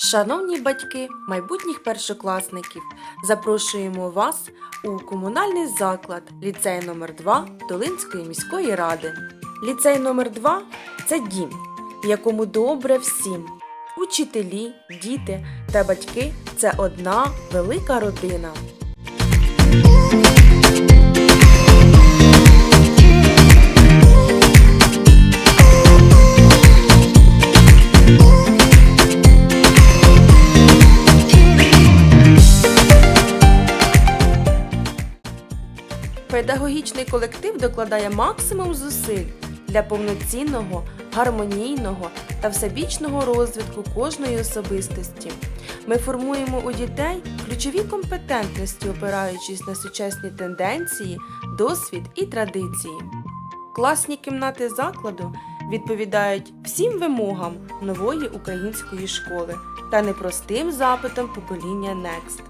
Шановні батьки майбутніх першокласників, запрошуємо вас у комунальний заклад ліцей номер 2 Долинської міської ради. Ліцей номер 2 це дім, якому добре всім. Учителі, діти та батьки це одна велика родина. Педагогічний колектив докладає максимум зусиль для повноцінного, гармонійного та всебічного розвитку кожної особистості. Ми формуємо у дітей ключові компетентності, опираючись на сучасні тенденції, досвід і традиції. Класні кімнати закладу відповідають всім вимогам нової української школи та непростим запитам покоління Next.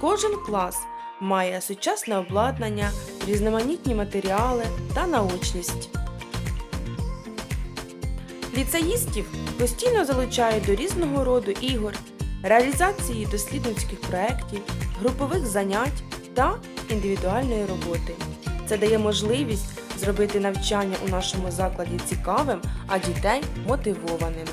Кожен клас має сучасне обладнання, різноманітні матеріали та наочність. Ліцеїстів постійно залучають до різного роду ігор, реалізації дослідницьких проєктів, групових занять та індивідуальної роботи. Це дає можливість зробити навчання у нашому закладі цікавим, а дітей мотивованими.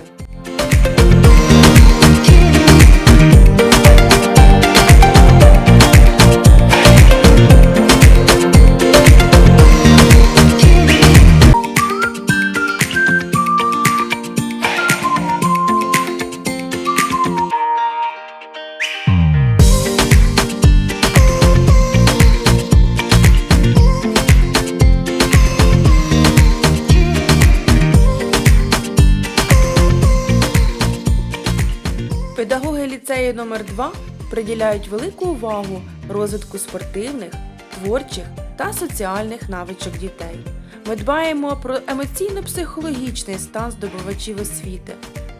Педагоги ліцею номер 2 приділяють велику увагу розвитку спортивних, творчих та соціальних навичок дітей. Ми дбаємо про емоційно-психологічний стан здобувачів освіти,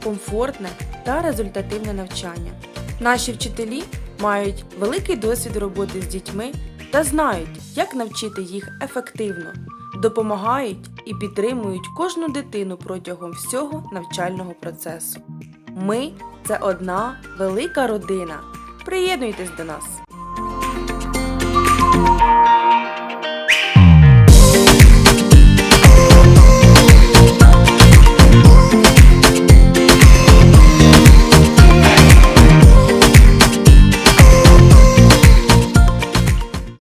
комфортне та результативне навчання. Наші вчителі мають великий досвід роботи з дітьми та знають, як навчити їх ефективно, допомагають і підтримують кожну дитину протягом всього навчального процесу. Ми це одна велика родина. Приєднуйтесь до нас!